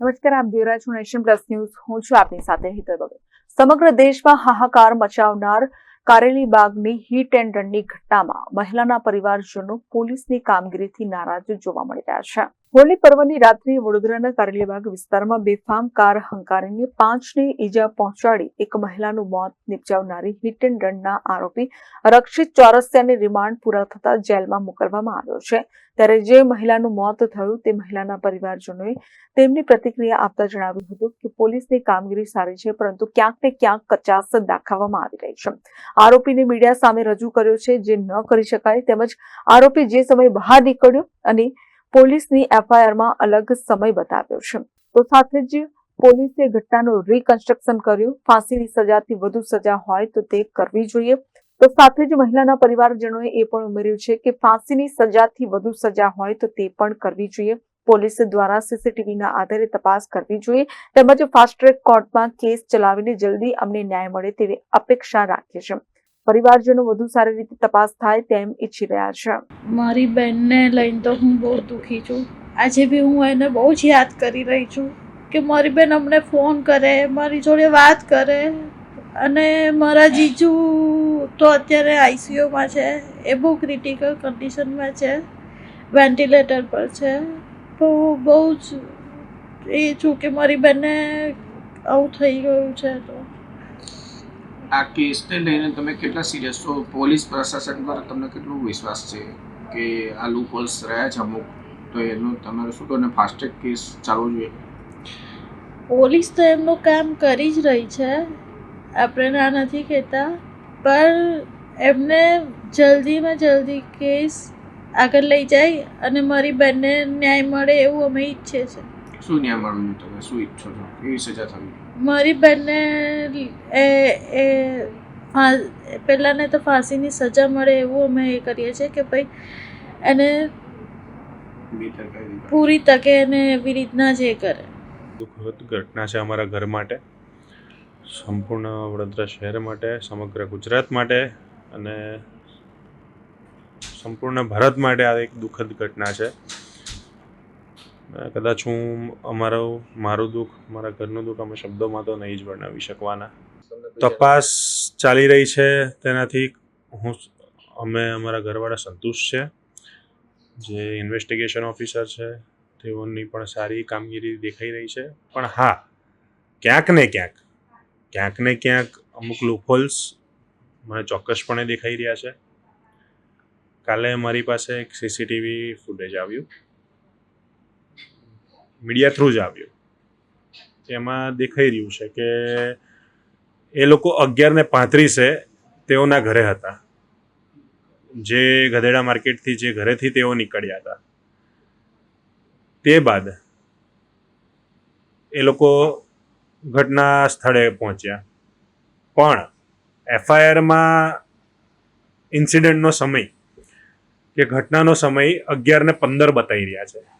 નમસ્કાર, આપ જોઈ રહ્યા છો નેશન પ્લસ ન્યૂઝ. હું છું આપની સાથે હિતલ દવે સમગ્ર દેશમાં હાહાકાર મચાવનાર કારેલી બાગની હિટ એન્ડ રનની ઘટનામાં મહિલાના પરિવારજનો પોલીસની કામગીરીથી નારાજ જોવા મળી રહ્યા છે. હોળી પર્વની રાત્રે વડોદરાના કારેલીબાગ વિસ્તારમાં બેફામ કાર હંકારીને પાંચને ઈજા પહોંચાડી એક મહિલાનું મોત નિપજાવનારી હિટ એન્ડ રનના આરોપી રક્ષિત ચોરસિયાને રિમાન્ડ પૂરા થતા જેલમાં મોકલવામાં આવ્યો છે. ત્યારે જે મહિલાનું મોત થયું તે મહિલાના પરિવારજનોએ તેમની પ્રતિક્રિયા આપતા જણાવ્યું હતું કે પોલીસની કામગીરી સારી છે, પરંતુ ક્યાંક ને ક્યાંક કચાસ દાખવવામાં આવી રહી છે. આરોપીને મીડિયા સામે રજૂ કર્યો છે, જે ન કરી શકાય તેમજ આરોપી જે સમયે બહાર નીકળ્યો અને પોલીસની એફઆઈઆરમાં અલગ સમય બતાવ્યો છે. તો સાથે જ પોલીસે ઘટનાનું રિકન્સ્ટ્રક્શન કર્યું. ફાંસીની સજાથી વધુ સજા હોય તો તે કરવી જોઈએ. તો સાથે જ મહિલાના પરિવારજનોએ એ પણ ઉમેર્યું છે કે ફાંસીની સજાથી વધુ સજા હોય તો તે પણ કરવી જોઈએ. પોલીસ દ્વારા સીસીટીવીના આધારે તપાસ કરવી જોઈએ. તેમજ ફાસ્ટ ટ્રેક કોર્ટમાં કેસ ચલાવીને જલ્દી અમને ન્યાય મળે તેવી અપેક્ષા રાખીએ છે પરિવારજનો વધુ સારી રીતે તપાસ થાય તેમ ઈચ્છી રહ્યા છે. મારી બેનને લઈને તો હું બહુ દુઃખી છું. આજે બી હું એને બહુ જ યાદ કરી રહી છું કે મારી બેન અમને ફોન કરે, મારી જોડે વાત કરે અને મારા જીજુ તો અત્યારે આઈસીયુમાં છે, એ બહુ ક્રિટિકલ કન્ડિશનમાં છે વેન્ટિલેટર પર છે. તો બહુ જ એ છું કે મારી બેનને આવું થઈ ગયું છે તો આ કેસને લઈને તમે કેટલા સિરિયસ છો? પોલીસ પ્રશાસન પર તમને કેટલું વિશ્વાસ છે કે આ લૂપહોલ્સ રહ્યા છે અમુક? તો એનું તમારે શું કહો ફાસ્ટ કેસ ચાલવો જોઈએ? પોલીસ તો એમનું કામ કરી જ રહી છે. આપણે ના નથી કહેતા. પણ એમને જલ્દીમાં જલ્દી કેસ આગળ લઈ જાય અને મારી બેનને ન્યાય મળે એવું અમે ઈચ્છીએ છીએ. શું ન્યાય મળવું તમે શું ઈચ્છો છો? કેવી સજા થવી? મારી બેનને એ એ ફા- પહેલાંને તો ફાંસીની સજા મળે એવું અમે એ કરીએ છીએ કે ભાઈ એને પૂરી તકે એને એવી રીતના જે કરે. દુઃખદ ઘટના છે અમારા ઘર માટે સંપૂર્ણ વડોદરા શહેર માટે સમગ્ર ગુજરાત માટે અને સંપૂર્ણ ભારત માટે આ એક દુઃખદ ઘટના છે. કદાચ હું અમારો મારું દુઃખ મારા ઘરનું દુઃખ અમે શબ્દોમાં તો નહીં જ વર્ણવી શકવાના. તપાસ ચાલી રહી છે તેનાથી હું અમે અમારા ઘરવાળા સંતુષ્ટ છે. જે ઇન્વેસ્ટિગેશન ઓફિસર છે તેઓની પણ સારી કામગીરી દેખાઈ રહી છે. પણ હા ક્યાંક ને ક્યાંક ક્યાંક ને ક્યાંક અમુક લૂપહોલ્સ મને ચોક્કસપણે દેખાઈ રહ્યા છે. કાલે મારી પાસે એક સીસીટીવી ફૂટેજ આવ્યું. મીડિયા થ્રુ જ આવ્યું. એમાં દેખાઈ રહ્યું છે કે એ લોકો અગિયાર ને પાંત્રીસે તેઓના ઘરે હતા. જે ગધેડા માર્કેટથી જે ઘરેથી તેઓ નીકળ્યા હતા. તે બાદ એ લોકો ઘટના સ્થળે પહોંચ્યા. પણ એફઆઈઆરમાં ઇન્સિડન્ટનો સમય કે ઘટનાનો સમય અગિયાર ને પંદર બતાવી રહ્યા છે.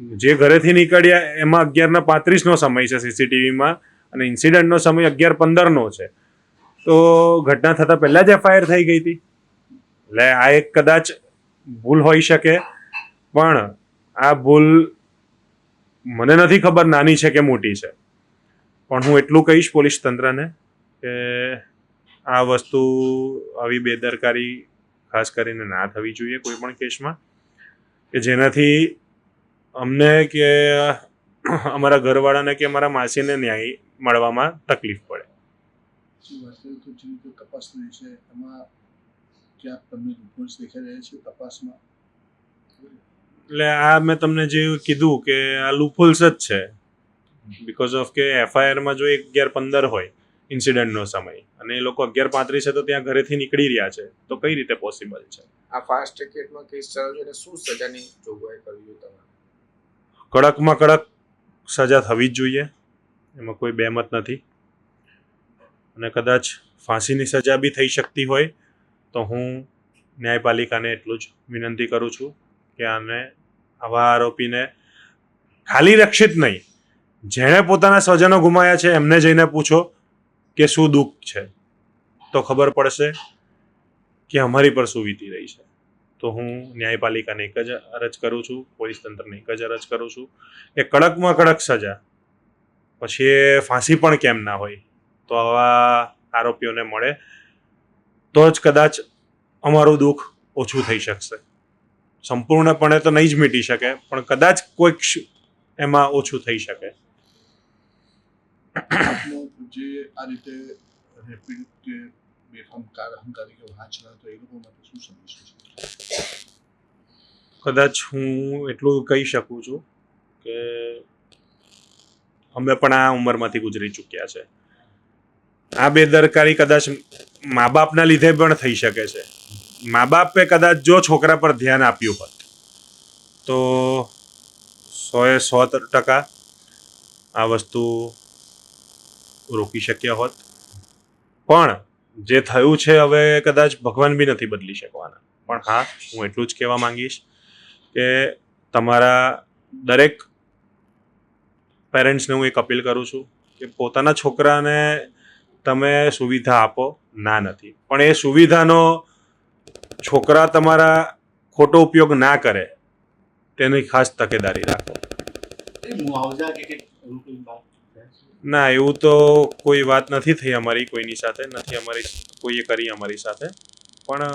જે ઘરેથી નીકળ્યા, એમાં અગિયારના પાંત્રીસનો સમય છે સીસીટીવીમાં અને ઇન્સિડન્ટનો સમય અગિયાર પંદરનો છે. તો ઘટના થતાં પહેલાં જ એફઆઈઆર થઈ ગઈ હતી. એટલે આ એક કદાચ ભૂલ હોઈ શકે, પણ આ ભૂલ મને નથી ખબર નાની છે કે મોટી છે. પણ હું એટલું કહીશ પોલીસ તંત્રને કે આ વસ્તુ આવી બેદરકારી ખાસ કરીને ના થવી જોઈએ કોઈ પણ કેસમાં, કે જેનાથી અમને કે અમારા ઘરવાળાને કે અમારા માસીને ન્યાય મળવામાં તકલીફ પડે. જે વાત કરીએ તો જે રીતે તપાસ થઈ છે એમાં ક્યાંક તમને રિપોર્ટ્સ દેખાઈ રહ્યા છે તપાસમાં? એટલે આ મેં તમને જે કીધું કે આ લૂપહોલ્સ જ છે. બિકોઝ ઓફ કે એફઆઈઆરમાં જો એક અગિયાર પંદર હોય ઇન્સિડન્ટનો સમય અને એ લોકો અગિયાર પાંત્રીસે તો ત્યાં ઘરેથી નીકળી રહ્યા છે તો કઈ રીતે પોસિબલ છે? આ ફાસ્ટ ટ્રેકમાં કેસ ચાલુ છે અને શું સજાની જોગવાઈ કરવી તમારે? કડકમાં કડક સજા થવી જ જોઈએ. એમાં કોઈ બેમત નથી. અને કદાચ ફાંસીની સજા બી થઈ શકતી હોય, તો હું ન્યાયપાલિકાને એટલું જ વિનંતી કરું છું કે આને, આવા આરોપીને ખાલી રક્ષિત નહીં, જેણે પોતાના સ્વજનો ગુમાયા છે, એમને જઈને પૂછો કે શું દુઃખ છે. તો ખબર પડશે કે અમારી પર શું વીતી રહી છે. તો હું ન્યાયપાલિકાને એક જ અરજ કરું છું, પોલીસ તંત્રને એક જ અરજ કરું છું કે કડકમાં કડક સજા, પછી એ ફાંસી પણ કેમ ના હોય, તો આવા આરોપીઓને મળે, તો જ કદાચ અમારું દુઃખ ઓછું થઈ શકશે. સંપૂર્ણપણે તો નહીં જ મીટી શકે, પણ કદાચ કોઈક એમાં ઓછું થઈ શકે. જે આ રીતે રેપિડ કે બેફામ કાર અહંકારી કે વાંચના તો એ લોકો માટે શું સંદેશો છે? કદાચ હું એટલું કહી શકું છું કે અમે પણ આ ઉંમરમાંથી ગુજરી ચૂક્યા છે. આ બેદરકારી કદાચ મા બાપના લીધે પણ થઈ શકે છે. મા બાપે કદાચ જો છોકરા પર ધ્યાન આપ્યું હોત, તો સોએ સો ટકા આ વસ્તુ રોકી શક્યા હોત. પણ જે થયું છે હવે કદાચ ભગવાન બી નથી બદલી શકવાના. પણ હા, હું એટલું જ કહેવા માંગીશ કે તમારા દરેક પેરેન્ટ્સને હું એક અપીલ કરું છું કે પોતાના છોકરાને તમે સુવિધા આપો. ના નથી. પણ એ સુવિધાનો છોકરા તમારા ખોટો ઉપયોગ ના કરે તેની ખાસ તકેદારી રાખો? ના એવું તો કોઈ વાત નથી થઈ અમારી કોઈની સાથે નથી અમારી કોઈએ કરી અમારી સાથે. પણ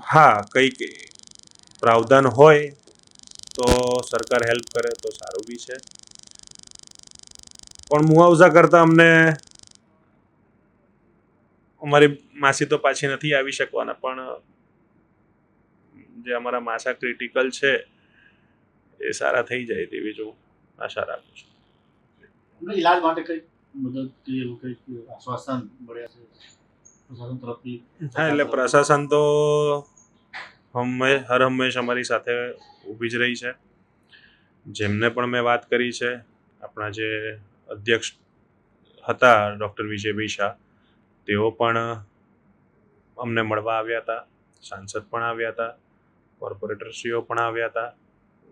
હા, કંઈક પ્રાવધાન હોય તો સરકાર હેલ્પ કરે તો સારું બી છે. પણ મુઆવઝા કરતાં અમને અમારી માસી તો પાછી નથી આવી શકવાના, પણ જે અમારા માસા ક્રિટિકલ છે એ સારા થઈ જાય તેવી જો આશા રાખું છું. ઈલાજ માટે કઈ મદદ કે એવું કંઈક આશ્વાસન મળ્યા છે? પ્રશાસન તરફથી હા એટલે પ્રશાસન તો હંમેશ હર હંમેશ અમારી સાથે ઊભી જ રહી છે. જેમને પણ મેં વાત કરી છે આપણા જે અધ્યક્ષ હતા ડૉક્ટર વિજયભાઈ શાહ તેઓ પણ અમને મળવા આવ્યા હતા સાંસદ પણ આવ્યા હતા કોર્પોરેટરશ્રીઓ પણ આવ્યા હતા.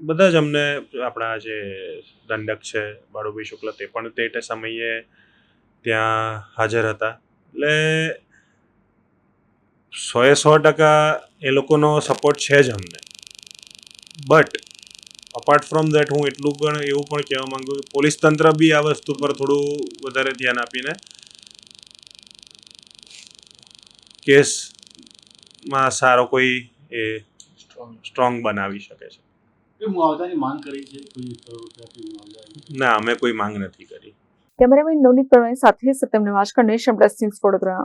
બધા જ અમને આપણા જે દંડક છે બાળુભાઈ શુક્લ તે પણ તે તે સમયે ત્યાં હાજર હતા. એટલે સોએ સો ટકા એ લોકોનો સપોર્ટ છે જ અમને. બટ અપાર્ટ ફ્રોમ દેટ હું એટલું પણ એવું પણ કહેવા માંગુ કે પોલીસ તંત્ર બી આ વસ્તુ પર થોડું વધારે ધ્યાન આપીને કેસમાં સારો કોઈ એ સ્ટ્રોંગ બનાવી શકે છે. ના અમે કોઈ માંગ નથી કરી. કેમેરામેન નવનીત પ્રવીણ સાથે સત્યમ નિવાસકર નેશન ન્યૂઝ વડોદરા.